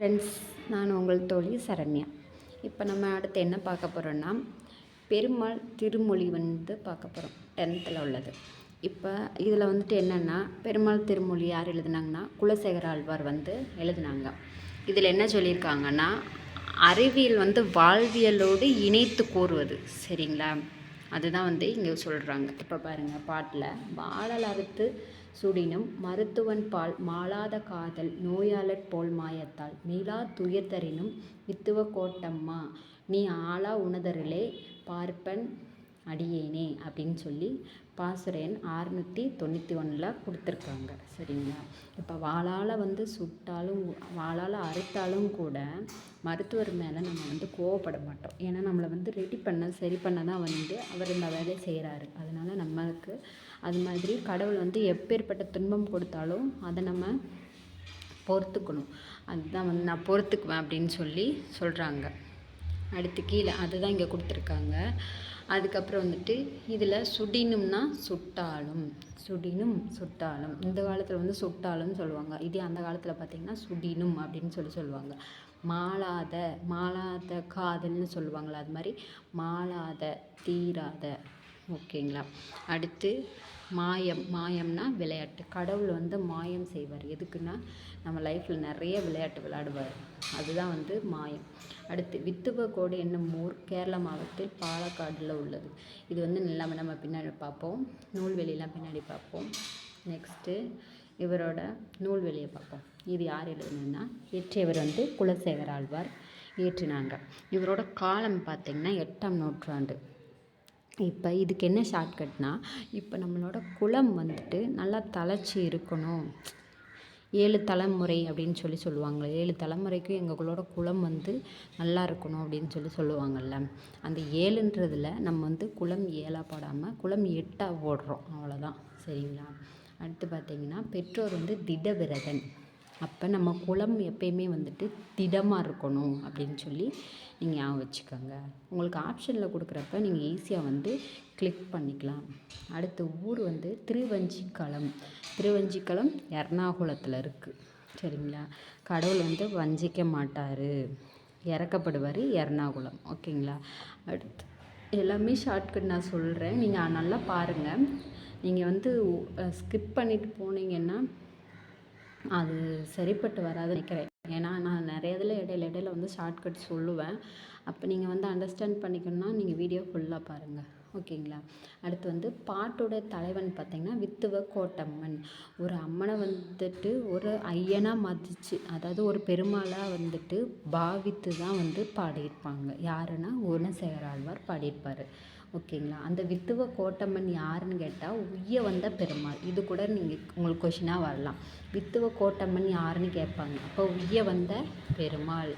Friends நான் உங்கள் தோழி சரண்யா. இப்போ நம்ம அடுத்து என்ன பார்க்க போகிறோன்னா பெருமாள் திருமொழி வந்து பார்க்க போகிறோம் டென்த்தில் உள்ளது. இப்போ இதில் வந்துட்டு என்னென்னா பெருமாள் திருமொழி யார் எழுதுனாங்கன்னா குலசேகர ஆழ்வார் வந்து எழுதுனாங்க. இதில் என்ன சொல்லியிருக்காங்கன்னா அறிவியல் வந்து வாழ்வியலோடு இணைத்து கூறுவது. சரிங்களா? அதுதான் வந்து இங்கே சொல்கிறாங்க இப்போ பாருங்கள் பாட்டில். வாழல் அறுத்து சுடினும் மருத்துவன் பால் மாளாத காதல் நோயாளர் போல் மாயத்தால். மீளா துயர்தரினும் வித்துவ கோட்டம்மா நீ ஆளா உணதரிலே பார்ப்பன் அடியேனே அப்படின்னு சொல்லி பாசுரன் ஆறுநூற்றி தொண்ணூற்றி ஒன்றில் கொடுத்துருக்காங்க. சரிங்களா? இப்போ வாளால் வந்து சுட்டாலும் வாளால் அறுத்தாலும் கூட மருத்துவர் மேலே நம்ம வந்து கோவப்பட மாட்டோம். ஏன்னா நம்மளை வந்து ரெடி பண்ண சரி பண்ண தான் வந்து அவர் இந்த வேலையை செய்கிறாரு அதனால் நம்மளுக்கு அது மாதிரி கடவுள் வந்து எப்பேற்பட்ட துன்பம் கொடுத்தாலும் அதை நம்ம பொறுத்துக்கணும். அதுதான் வந்து நான் பொறுத்துக்குவேன் அப்படின்னு சொல்லி சொல்கிறாங்க அடுத்து கீழே அதுதான் இங்கே கொடுத்துருக்காங்க. அதுக்கப்புறம் வந்துட்டு இதில் சுடினும்னா சுட்டாலும். சுடினும் சுட்டாலும். இந்த காலத்தில் வந்து சுட்டாலும் சொல்லுவாங்க. இதே அந்த காலத்தில் பார்த்திங்கன்னா சுடினும் அப்படின்னு சொல்லி சொல்லுவாங்க. மாளாத மாளாத காதல்னு சொல்லுவாங்களா அது மாதிரி மாளாத தீராத. ஓகேங்களா? அடுத்து மாயம் மாயம்னா விளையாட்டு. கடவுள் வந்து மாயம் செய்வார். எதுக்குன்னா நம்ம லைஃப்பில் நிறைய விளையாட்டு விளையாடுவார். அதுதான் வந்து மாயம். அடுத்து வித்துவ கோடு என்னும் ஊர் கேரள மாவட்டத்தில் பாலக்காடில் உள்ளது. இது வந்து நல்லா நம்ம பின்னாடி பார்ப்போம். நூல்வெளியெலாம் பின்னாடி பார்ப்போம். நெக்ஸ்ட்டு இவரோட நூல்வெளியை பார்ப்போம். இது யார் எழுதுனா இயற்றியவர் வந்து குலசேகர ஆழ்வார். இயற்றினாங்க. இவரோட காலம் பார்த்திங்கன்னா எட்டாம் நூற்றாண்டு. இப்போ இதுக்கு என்ன ஷார்ட்கட்னா இப்போ நம்மளோட குலம் வந்துட்டு நல்லா தழைச்சி இருக்கணும். ஏழு தலைமுறை அப்படின்னு சொல்லி சொல்லுவாங்கள்ல ஏழு தலைமுறைக்கும் எங்களோட குலம் வந்து நல்லா இருக்கணும் அப்படின்னு சொல்லி சொல்லுவாங்கள்ல அந்த ஏழுன்றதில் நம்ம வந்து குலம் ஏழாக போடாமல் குலம் எட்டாக போடுறோம். அவ்வளோதான் சரிங்களா? அடுத்து பார்த்திங்கன்னா பெற்றோர் வந்து திடவிரதன். அப்போ நம்ம குளம் எப்பயுமே வந்துட்டு திடமாக இருக்கணும் அப்படின்னு சொல்லி நீங்கள் ஞாபகம் வச்சுக்கோங்க. உங்களுக்கு ஆப்ஷனில் கொடுக்குறப்ப நீங்கள் ஈஸியாக வந்து கிளிக் பண்ணிக்கலாம். அடுத்த ஊர் வந்து திருவஞ்சிக்களம் திருவஞ்சிக்களம் எர்ணாகுளத்தில் இருக்குது சரிங்களா? கடவுள் வந்து வஞ்சிக்க மாட்டார். இறக்கப்படுவார் எர்ணாகுளம். ஓகேங்களா? அடுத்து எல்லாமே ஷார்ட்கட் நான் சொல்கிறேன் நீங்கள் நல்லா பாருங்கள் நீங்கள் வந்து ஸ்கிப் பண்ணிட்டு போனீங்கன்னா அது சரிப்பட்டு வராது நினைக்கிறேன். ஏன்னா நான் நிறைய இதில் இடையில இடையில வந்து ஷார்ட்கட் சொல்லுவேன். அப்போ நீங்கள் வந்து அண்டர்ஸ்டாண்ட் பண்ணிக்கணும்னா நீங்கள் வீடியோ ஃபுல்லாக பாருங்கள் ஓகேங்களா? அடுத்து வந்து பாட்டோட தலைவன் பார்த்திங்கன்னா வித்துவ கோட்டம்மன். ஒரு அம்மனை வந்துட்டு ஒரு ஐயனாக மதிச்சு அதாவது ஒரு பெருமாளாக வந்துட்டு பாவித்து தான் வந்து பாடியிருப்பாங்க. யாருன்னா குணசேகராழ்வார் பாடியிருப்பார். ஓகேங்களா? அந்த வித்துவ கோட்டம்மன் யாருன்னு கேட்டால் உய்ய வந்த பெருமாள். இது கூட நீங்கள் உங்களுக்கு கொஷினாக வரலாம். வித்துவ கோட்டம்மன் யாருன்னு கேட்பாங்க. அப்போ உய்ய வந்த பெருமாள்.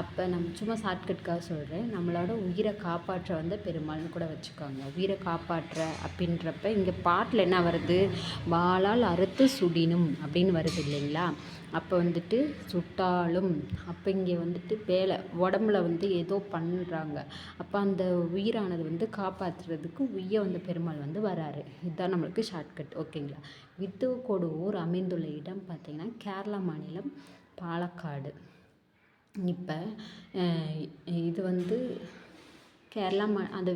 அப்போ நம்ம சும்மா ஷார்ட்கட்காக சொல்கிறேன் நம்மளோட உயிரை காப்பாற்ற வந்த பெருமாள்னு கூட வச்சுக்கோங்க. உயிரை காப்பாற்ற அப்படின்றப்ப இங்கே பாட்டில் என்ன வருது? வாளால் அறுத்து சுடினும் அப்படின்னு வருது இல்லைங்களா? அப்போ வந்துட்டு சுட்டாலும் அப்போ இங்கே வந்துட்டு வேலை உடம்புல வந்து ஏதோ பண்ணுறாங்க அப்போ அந்த உயிரானது வந்து காப்பாற்றுறதுக்கு உய்ய வந்த பெருமாள் வந்து வராரு. இதுதான் நம்மளுக்கு ஷார்ட்கட் ஓகேங்களா? வித்துவக்கோடு ஊர் அமைந்துள்ள இடம் பார்த்திங்கன்னா கேரளா மாநிலம் பாலக்காடு. இப்போ இது வந்து கேரளா ம அந்த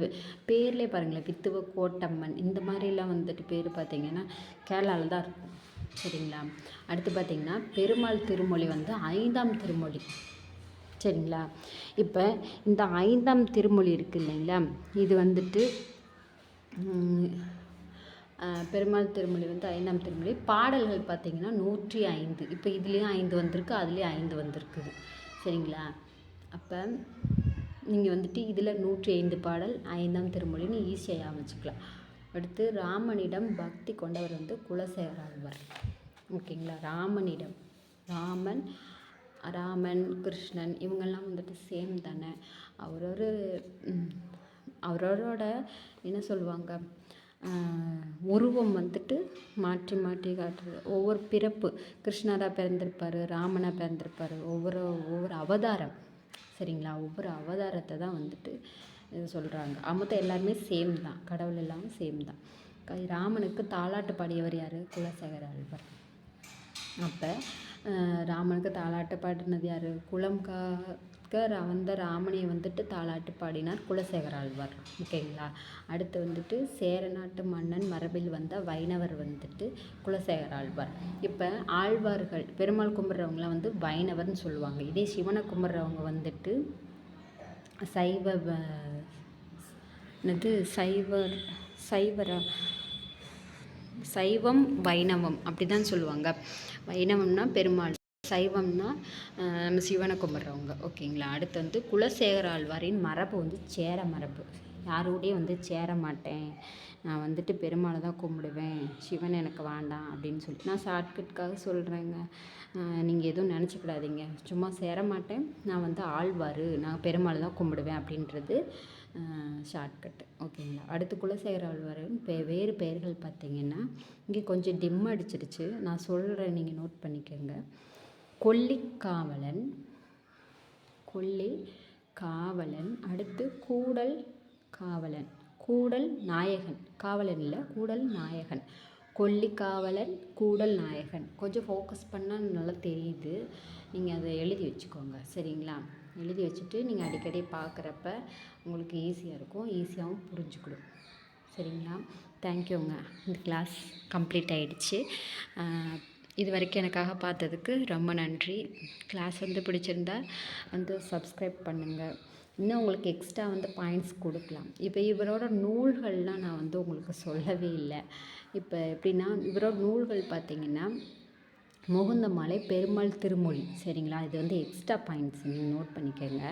பேர்லேயே பாருங்களேன். வித்துவ கோட்டம்மன் இந்த மாதிரிலாம் வந்துட்டு பேர் பார்த்திங்கன்னா கேரளாவில் தான் இருக்கும். சரிங்களா? அடுத்து பார்த்திங்கன்னா பெருமாள் திருமொழி வந்து ஐந்தாம் திருமொழி. சரிங்களா? இப்போ இந்த ஐந்தாம் திருமொழி இருக்குது இல்லைங்களா? இது வந்துட்டு பெருமாள் திருமொழி வந்து ஐந்தாம் திருமொழி. பாடல்கள் பார்த்திங்கன்னா நூற்றி ஐந்து. இப்போ இதுலேயும் ஐந்து வந்திருக்கு அதுலேயும் ஐந்து வந்திருக்குது. சரிங்களா? அப்போ நீங்கள் வந்துட்டு இதில் நூற்றி ஐந்து பாடல் ஐந்தாம் திருமொழின்னு ஈஸியாக அமைச்சிக்கலாம் அடுத்து ராமனிடம் பக்தி கொண்டவர் வந்து குலசேகர ஆழ்வார் ஓகேங்களா? ராமனிடம். ராமன் ராமன் கிருஷ்ணன் இவங்கெல்லாம் வந்துட்டு சேம் தானே. அவரொரு அவரோட என்ன சொல்லுவாங்க? உருவம் வந்துட்டு மாற்றி மாற்றி காட்டுறது ஒவ்வொரு பிறப்பு கிருஷ்ணராக பிறந்திருப்பார் ராமனாக பிறந்திருப்பார் ஒவ்வொரு ஒவ்வொரு அவதாரம் சரிங்களா? ஒவ்வொரு அவதாரத்தை தான் வந்துட்டு இது சொல்கிறாங்க அமுத்தம் எல்லாருமே சேம் தான். கடவுள் எல்லாமே சேம் தான். ராமனுக்கு தாலாட்டு பாடியவர் யார்? குலசேகர ஆழ்வார் அப்போ ராமனுக்கு தாலாட்டு பாடினது யார்? குலம் பாஸ்கர் அவந்த ராமனை வந்துட்டு தாலாட்டு பாடினார். குலசேகர ஆழ்வார். ஓகேங்களா? அடுத்து வந்துட்டு சேர நாட்டு மன்னன் மரபில் வந்த வைணவர் வந்துட்டு குலசேகர ஆழ்வார். இப்போ ஆழ்வார்கள் பெருமாள் கும்பிட்றவங்களாம் வந்து வைணவர்னு சொல்லுவாங்க. இதே சிவனை கும்பிட்றவங்க வந்துட்டு சைவ வ- என்னது சைவர் சைவரா சைவம் வைணவம் அப்படி தான் சொல்லுவாங்க. வைணவம்னா பெருமாள். சைவம்னா நம்ம சிவனை கும்பிட்றவங்க. ஓகேங்களா? அடுத்து வந்து குலசேகர ஆழ்வாரின் மரபு வந்து சேர மரபு. யாரோடையும் வந்து சேர மாட்டேன். நான் வந்துட்டு பெருமாளை தான் கும்பிடுவேன். சிவன் எனக்கு வேண்டாம் அப்படின்னு சொல்லிட்டு நான் ஷார்ட்கட்காக சொல்கிறேங்க நீங்கள் எதுவும் நினச்சிக்கிடாதீங்க. சும்மா சேர மாட்டேன். நான் வந்து ஆழ்வார் நான் பெருமாளை தான் கும்பிடுவேன் அப்படின்றது ஷார்ட்கட் ஓகேங்களா? அடுத்து குலசேகர ஆழ்வாரின் பே வேறு பெயர்கள் பார்த்தீங்கன்னா இங்கே கொஞ்சம் டிம் அடிச்சிருச்சு. நான் சொல்கிறேன் நீங்கள் நோட் பண்ணிக்கோங்க. கொல்லிக்காவலன் கொல்லி காவலன் அடுத்து கூடல் காவலன் கூடல் நாயகன் காவலன் இல்லை கூடல் நாயகன் கொல்லி காவலன் கூடல் நாயகன் கொஞ்சம் ஃபோக்கஸ் பண்ணால் நல்லா தெரியுது. நீங்கள் அதை எழுதி வச்சுக்கோங்க சரிங்களா? எழுதி வச்சுட்டு நீங்கள் அடிக்கடி பார்க்குறப்ப உங்களுக்கு ஈஸியாக இருக்கும். ஈஸியாகவும் புரிஞ்சுக்கிடும். சரிங்களா? தேங்க்யூங்க இந்த கிளாஸ் கம்ப்ளீட் ஆகிடுச்சு இது வரைக்கும் எனக்காக பார்த்ததுக்கு ரொம்ப நன்றி. கிளாஸ் வந்து பிடிச்சிருந்தா வந்து சப்ஸ்கிரைப் பண்ணுங்கள் இன்னும் உங்களுக்கு எக்ஸ்ட்ரா வந்து பாயிண்ட்ஸ் கொடுக்கலாம். இப்போ இவரோட நூல்கள்லாம் நான் வந்து உங்களுக்கு சொல்லவே இல்லை. இப்போ எப்படின்னா இவரோட நூல்கள் பார்த்திங்கன்னா முகுந்தமலை பெருமாள் திருமொழி. சரிங்களா? இது வந்து எக்ஸ்ட்ரா பாயிண்ட்ஸ் நீங்கள் நோட் பண்ணிக்கோங்க.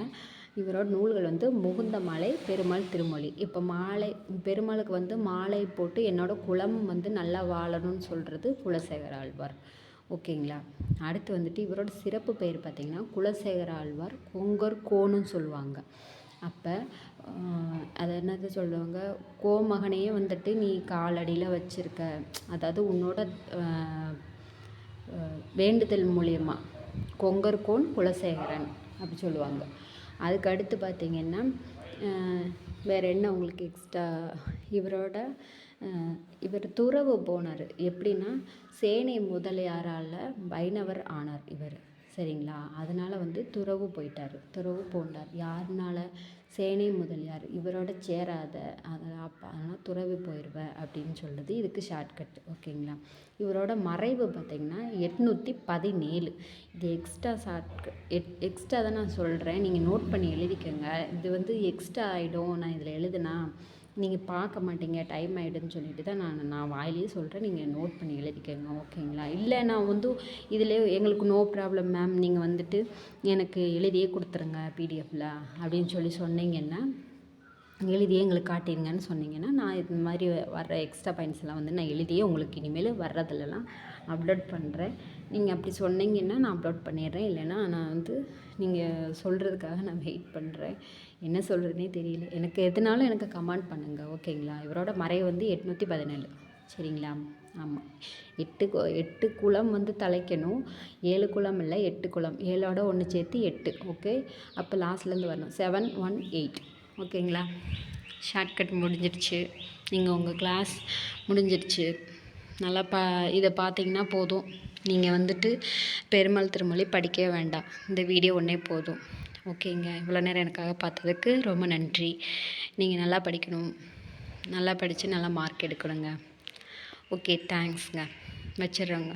இவரோட நூல்கள் வந்து முகுந்தமாலை பெருமாள் திருமொழி. இப்போ மாலை பெருமாளுக்கு வந்து மாலை போட்டு என்னோட குலம் வந்து நல்லா வாழணும்னு சொல்கிறது குலசேகர ஆழ்வார். ஓகேங்களா? அடுத்து வந்துட்டு இவரோட சிறப்பு பெயர் பார்த்திங்கன்னா குலசேகர ஆழ்வார் கொங்கர் கோன்னு சொல்லுவாங்க. அப்போ அது என்னது சொல்லுவாங்க? கோமகனையே வந்துட்டு நீ காலடியில் வச்சுருக்க. அதாவது உன்னோட வேண்டுதல் மூலியமாக கொங்கர் கோன் குலசேகரன் அப்படி சொல்லுவாங்க. அதுக்கு அடுத்து பார்த்திங்கன்னா வேறு வேற என்ன உங்களுக்கு எக்ஸ்ட்ரா இவரோட இவர் துறவு போனார். எப்படின்னா சேனை முதலியாரால் வைணவர் ஆனார் இவர். சரிங்களா? அதனால் வந்து துறவு போயிட்டார். துறவு போனார் யாருனால சேனை முதலியார் இவரோட சேராத அதெல்லாம் அப்போ அதனால் துறவி போயிடுவ அப்படின்னு சொல்லுது இதுக்கு ஷார்ட்கட் ஓகேங்களா? இவரோட மறைவு பார்த்திங்கன்னா எட்நூற்றி பதினேழு. இது எக்ஸ்ட்ரா ஷார்ட் எட் எக்ஸ்ட்ரா தான் நான் சொல்கிறேன் நீங்கள் நோட் பண்ணி எழுதிக்கோங்க. இது வந்து எக்ஸ்ட்ரா ஆகிடும் நான் இதில் எழுதுனா நீங்கள் பார்க்க மாட்டீங்க டைம் ஆகிடுன்னு சொல்லிட்டு தான் நான் நான் வாயிலேயே சொல்கிறேன் நீங்கள் நோட் பண்ணி எழுதிக்கோங்க ஓகேங்களா இல்லை நான் வந்து இதில் எங்களுக்கு நோ ப்ராப்ளம் மேம் நீங்கள் வந்துட்டு எனக்கு எழுதியே கொடுத்துருங்க பிடிஎஃப்பில் அப்படின்னு சொல்லி சொன்னீங்கன்னா எழுதியே எங்களுக்கு காட்டிடுங்கன்னு சொன்னீங்கன்னா நான் இது மாதிரி வர்ற எக்ஸ்ட்ரா பாயிண்ட்ஸ் எல்லாம் வந்து நான் எழுதியே உங்களுக்கு இனிமேல் வர்றதுலலாம் அப்லோட் பண்ணுறேன் நீங்கள் அப்படி சொன்னீங்கன்னா நான் அப்லோட் பண்ணிடுறேன். இல்லைன்னா நான் வந்து நீங்கள் சொல்கிறதுக்காக நான் வெயிட் பண்ணுறேன் என்ன சொல்கிறதுனே தெரியல. எனக்கு எதுனாலும் எனக்கு கமெண்ட் பண்ணுங்கள் ஓகேங்களா? இவரோட மறை வந்து எட்நூற்றி பதினேழு. சரிங்களா? ஆமாம் எட்டு கு- எட்டு குளம் வந்து தலைக்கணும். ஏழு குளம் இல்லை எட்டு குளம். ஏழோட ஒன்று சேர்த்து எட்டு. ஓகே? அப்போ லாஸ்ட்லேருந்து வரணும். செவன் ஒன் எயிட் ஓகேங்களா? ஷார்ட்கட் முடிஞ்சிடுச்சு. நீங்கள் உங்கள் கிளாஸ் முடிஞ்சிடுச்சு. நல்லா பா இதை பார்த்தீங்கன்னா போதும். நீங்கள் வந்துட்டு பெருமாள் திருமொழி படிக்கவே வேண்டாம். இந்த வீடியோ ஒன்றே போதும். ஓகேங்க. இவ்வளோ நேரம் எனக்காக பார்த்ததுக்கு ரொம்ப நன்றி. நீங்கள் நல்லா படிக்கணும். நல்லா படித்து நல்லா மார்க் எடுக்கணுங்க. ஓகே தேங்க்ஸ்ங்க வச்சிடுறோங்க.